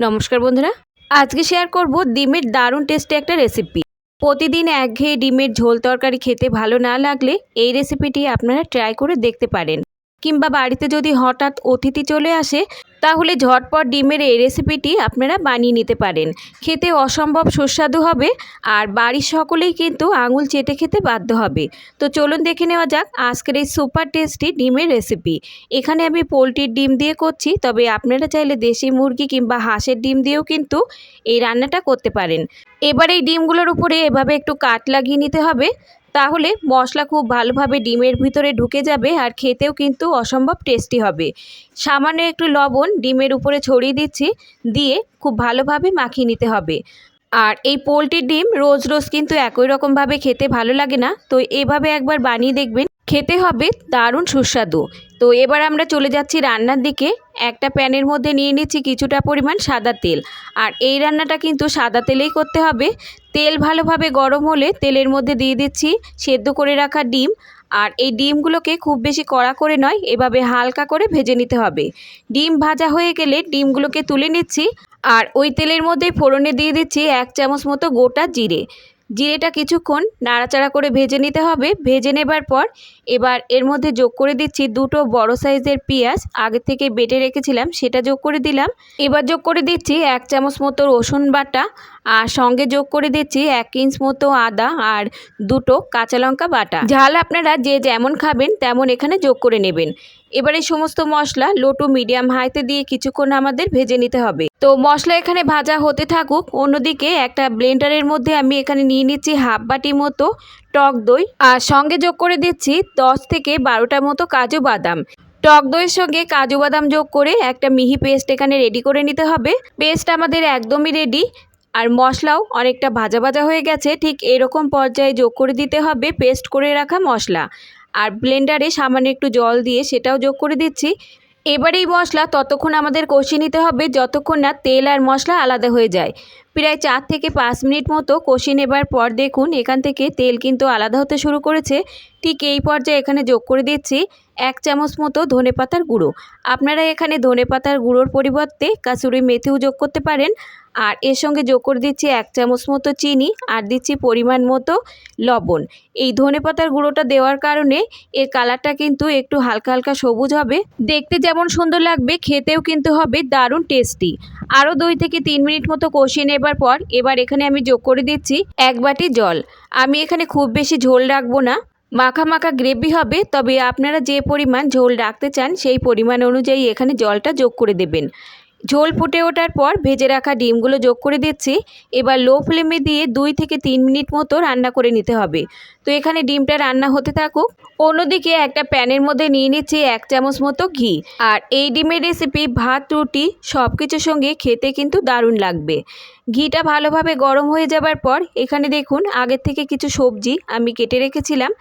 নমস্কার বন্ধুরা। আজকে শেয়ার করব ডিমের দারুণ টেস্টি একটা রেসিপি প্রতিদিন একঘেয়ে ডিমের ঝোল তরকারি খেতে ভালো না লাগলে এই রেসিপিটি আপনারা ট্রাই করে দেখতে পারেন। কিংবা বাড়িতে যদি হঠাৎ অতিথি চলে আসে, তাহলে ঝটপট ডিমের এই রেসিপিটি আপনারা বানিয়ে নিতে পারেন। খেতে অসম্ভব সুস্বাদু হবে আর বাড়ির সকলেই কিন্তু আঙুল চেটে খেতে বাধ্য হবে। তো চলুন দেখে নেওয়া যাক আজকের এই সুপার টেস্টি ডিমের রেসিপি। এখানে আমি পোলট্রির ডিম দিয়ে করছি, তবে আপনারা চাইলে দেশি মুরগি কিংবা হাঁসের ডিম দিয়েও কিন্তু এই রান্নাটা করতে পারেন। এবার এই ডিমগুলোর উপরে এভাবে একটু কাট লাগিয়ে নিতে হবে। তাহলে মশলা খুব ভালোভাবে ডিমের ভিতরে ঢুকে যাবে আর খেতেও কিন্তু অসম্ভব টেস্টি হবে। সামান্য একটু লবণ ডিমের উপরে ছড়িয়ে দিচ্ছি, দিয়ে খুব ভালোভাবে মাখিয়ে নিতে হবে। আর এই পোলট্রির ডিম রোজ রোজ কিন্তু একই রকমভাবে খেতে ভালো লাগে না, তো এভাবে একবার বানিয়ে দেখবেন। খেতে হবে দারুণ সুস্বাদু। তো এবার আমরা চলে যাচ্ছি রান্নার দিকে। একটা প্যানের মধ্যে নিয়ে নিচ্ছি কিছুটা পরিমাণ সাদা তেল। আর এই রান্নাটা কিন্তু সাদা তেলেই করতে হবে। তেল ভালোভাবে গরম হলে তেলের মধ্যে দিয়ে দিচ্ছি সেদ্ধ করে রাখা ডিম। আর এই ডিমগুলোকে খুব বেশি কড়া করে নয়, এভাবে হালকা করে ভেজে নিতে হবে। ডিম ভাজা হয়ে গেলে ডিমগুলোকে তুলে নিচ্ছি। আর ওই তেলের মধ্যে ফোড়নে দিয়ে দিচ্ছি এক চামচ মতো গোটা জিরে। জিরেটা কিছুক্ষণ নাড়াচাড়া করে ভেজে নিতে হবে। ভেজে নেবার পর এবার এর মধ্যে যোগ করে দিচ্ছি দুটো বড় সাইজের পেঁয়াজ। আগে থেকে বেটে রেখেছিলাম, সেটা যোগ করে দিলাম। এবার যোগ করে দিচ্ছি এক চামচ মতো রসুন বাটা। আর সঙ্গে যোগ করে দিচ্ছি এক ইঞ্চ মতো আদা আর দুটো কাঁচা লঙ্কা বাটা। ঝাল আপনারা যে যেমন খাবেন তেমন এখানে যোগ করে নেবেন। এবার সমস্ত মশলা লো টু মিডিয়াম হাইতে দিয়ে কিছুক্ষণ আমাদের ভেজে নিতে হবে। তো মশলা এখানে ভাজা হতে থাকুক, অন্যদিকে একটা ব্লেন্ডারের মধ্যে আমি এখানে নিয়ে নিচ্ছি হাফ বাটি মতো টক দই। আর সঙ্গে যোগ করে দিচ্ছি দশ থেকে বারোটা মতো কাজু বাদাম। টক দইয়ের সঙ্গে কাজু বাদাম যোগ করে একটা মিহি পেস্ট এখানে রেডি করে নিতে হবে। পেস্ট আমাদের একদমই রেডি। আর মশলাও অনেকটা ভাজা ভাজা হয়ে গেছে, ঠিক এরকম পর্যায়ে যোগ করে দিতে হবে, পেস্ট করে রাখা মশলা। আর ব্লেন্ডারে সামান্য একটু জল দিয়ে সেটাও যোগ করে দিচ্ছি। এবার এই মশলা ততক্ষণ আমাদের কষিয়ে নিতে হবে, যতক্ষণ না তেল আর মশলা আলাদা হয়ে যায়। প্রায় চার থেকে পাঁচ মিনিট মতো কষিয়ে নেবার পর দেখুন এখান থেকে তেল কিন্তু আলাদা হতে শুরু করেছে। ঠিক এই পর্যায়ে এখানে যোগ করে দিচ্ছি। এক চামচ মতো ধনে পাতার গুঁড়ো। আপনারা এখানে ধনে পাতার গুঁড়োর পরিবর্তে কাসুরি মেথিও যোগ করতে পারেন। আর এর সঙ্গে যোগ করে দিচ্ছি এক চামচ মতো চিনি আর দিচ্ছি পরিমাণ মতো লবণ। এই ধনে পাতার গুঁড়োটা দেওয়ার কারণে এর কালারটা কিন্তু একটু হালকা হালকা সবুজ হবে। দেখতে যেমন সুন্দর লাগবে, খেতেও কিন্তু হবে দারুণ টেস্টি। আরও দুই থেকে তিন মিনিট মতো কষিয়ে নেবার পর এবার এখানে আমি যোগ করে দিচ্ছি এক বাটি জল। আমি এখানে খুব বেশি ঝোল রাখব না। মাখা মাখা গ্রেভি হবে, তবে আপনারা যে পরিমাণ ঝোল রাখতে চান, সেই পরিমাণ অনুযায়ী এখানে জলটা যোগ করে দেবেন। ঝোল ফুটে ওঠার পর ভেজে রাখা ডিমগুলো যোগ করে দিচ্ছি। এবার লো ফ্লেমে দিয়ে দুই থেকে তিন মিনিট মতো রান্না করে নিতে হবে। তো এখানে ডিমটা রান্না হতে থাকুক। অন্যদিকে একটা প্যানের মধ্যে নিয়ে নিচ্ছি এক চামচ মতো ঘি। আর এই ডিমের রেসিপি ভাত, রুটি সব কিছুর সঙ্গে খেতে কিন্তু দারুণ লাগবে। ঘিটা ভালোভাবে গরম হয়ে যাবার পর এখানে দেখুন আগের থেকে কিছু সবজি আমি কেটে রেখেছিলাম।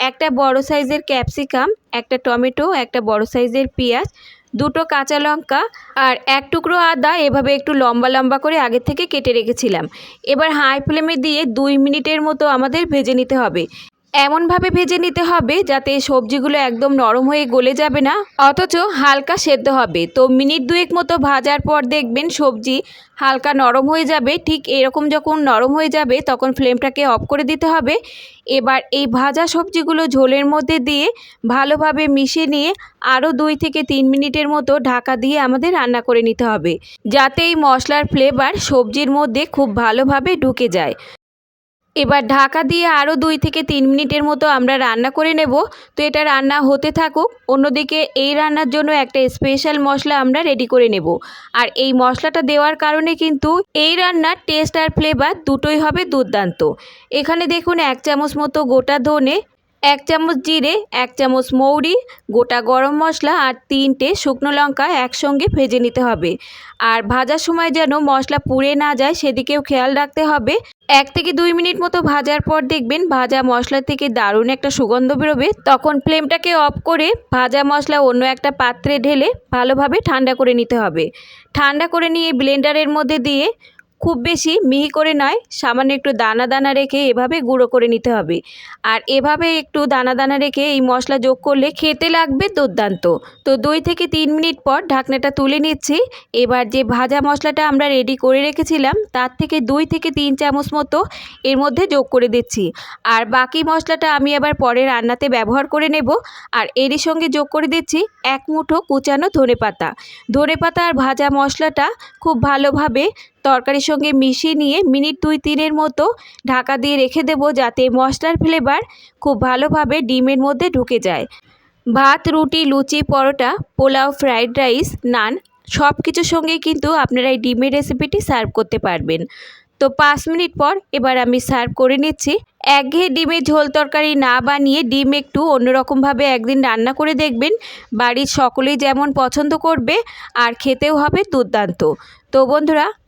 একটা বড় সাইজের ক্যাপসিকাম, একটা টমেটো, একটা বড় সাইজের পেঁয়াজ দুটো কাঁচা লঙ্কা আর এক টুকরো আদা এভাবে একটু লম্বা লম্বা করে আগে থেকে কেটে রেখেছিলাম। এবার হাই ফ্লেমে দিয়ে দুই মিনিটের মতো আমাদের ভেজে নিতে হবে। এমনভাবে ভেজে নিতে হবে যাতে সবজিগুলো একদম নরম হয়ে গলে যাবে না। অথচ হালকা সেদ্ধ হবে। তো মিনিট দুয়েক মতো ভাজার পর দেখবেন সবজি হালকা নরম হয়ে যাবে। ঠিক এরকম যখন নরম হয়ে যাবে তখন ফ্লেমটাকে অফ করে দিতে হবে। এবার এই ভাজা সবজিগুলো ঝোলের মধ্যে দিয়ে ভালোভাবে মিশিয়ে নিয়ে আরও দুই থেকে তিন মিনিটের মতো ঢাকা দিয়ে আমাদের রান্না করে নিতে হবে। যাতে এই মশলার ফ্লেভার সবজির মধ্যে খুব ভালোভাবে ঢুকে যায়। এবার ঢাকা দিয়ে আরও দুই থেকে তিন মিনিটের মতো আমরা রান্না করে নেব। তো এটা রান্না হতে থাকুক, অন্যদিকে এই রান্নার জন্য একটা স্পেশাল মশলা আমরা রেডি করে নেব। আর এই মশলাটা দেওয়ার কারণে কিন্তু এই রান্নার টেস্ট আর ফ্লেভার দুটোই হবে দুর্দান্ত। এখানে দেখুন এক চামচ মতো গোটা ধনে, এক চামচ জিরে, এক চামচ মৌরি, গোটা গরম মশলা আর তিনটে শুকনো লঙ্কা একসঙ্গে ভেজে নিতে হবে। আর ভাজার সময় যেন মশলা পুড়ে না যায় সেদিকেও খেয়াল রাখতে হবে। এক থেকে দুই মিনিট মতো ভাজার পর দেখবেন ভাজা মশলা থেকে দারুণ একটা সুগন্ধ বেরোবে। তখন ফ্লেমটাকে অফ করে ভাজা মশলা অন্য একটা পাত্রে ঢেলে ভালোভাবে ঠান্ডা করে নিতে হবে। ঠান্ডা করে নিয়ে ব্লেন্ডারের মধ্যে দিয়ে খুব বেশি মিহি করে নয়, সামান্য একটু দানা দানা রেখে এভাবে গুঁড়ো করে নিতে হবে। আর এভাবে একটু দানা দানা রেখে এই মশলা যোগ করলে খেতে লাগবে দুর্দান্ত। তো দুই থেকে তিন মিনিট পর ঢাকনাটা তুলে নিচ্ছি। এবার যে ভাজা মশলাটা আমরা রেডি করে রেখেছিলাম, তার থেকে দুই থেকে তিন চামচ মতো এর মধ্যে যোগ করে দিচ্ছি। আর বাকি মশলাটা আমি আবার পরে রান্নাতে ব্যবহার করে নেব। আর এরই সঙ্গে যোগ করে দিচ্ছি এক মুঠো কুচানো ধনে পাতা ধনে পাতা আর ভাজা মশলাটা খুব ভালোভাবে তরকারির সঙ্গে মিশিয়ে নিয়ে মিনিট দুই তিনের মতো ঢাকা দিয়ে রেখে দেবো যাতে মশলার ফ্লেভার খুব ভালোভাবে ডিমের মধ্যে ঢুকে যায়। ভাত, রুটি, লুচি, পরোটা, পোলাও ফ্রাইড রাইস নান সব কিছুর সঙ্গেই কিন্তু আপনারা এই ডিমের রেসিপিটি সার্ভ করতে পারবেন। তো পাঁচ মিনিট পর এবার আমি সার্ভ করে নিচ্ছি। একঘেয়ে ডিমের ঝোল তরকারি না বানিয়ে ডিম একটু অন্যরকমভাবে একদিন রান্না করে দেখবেন। বাড়ির সকলেই যেমন পছন্দ করবে, আর খেতেও হবে দুর্দান্ত। তো বন্ধুরা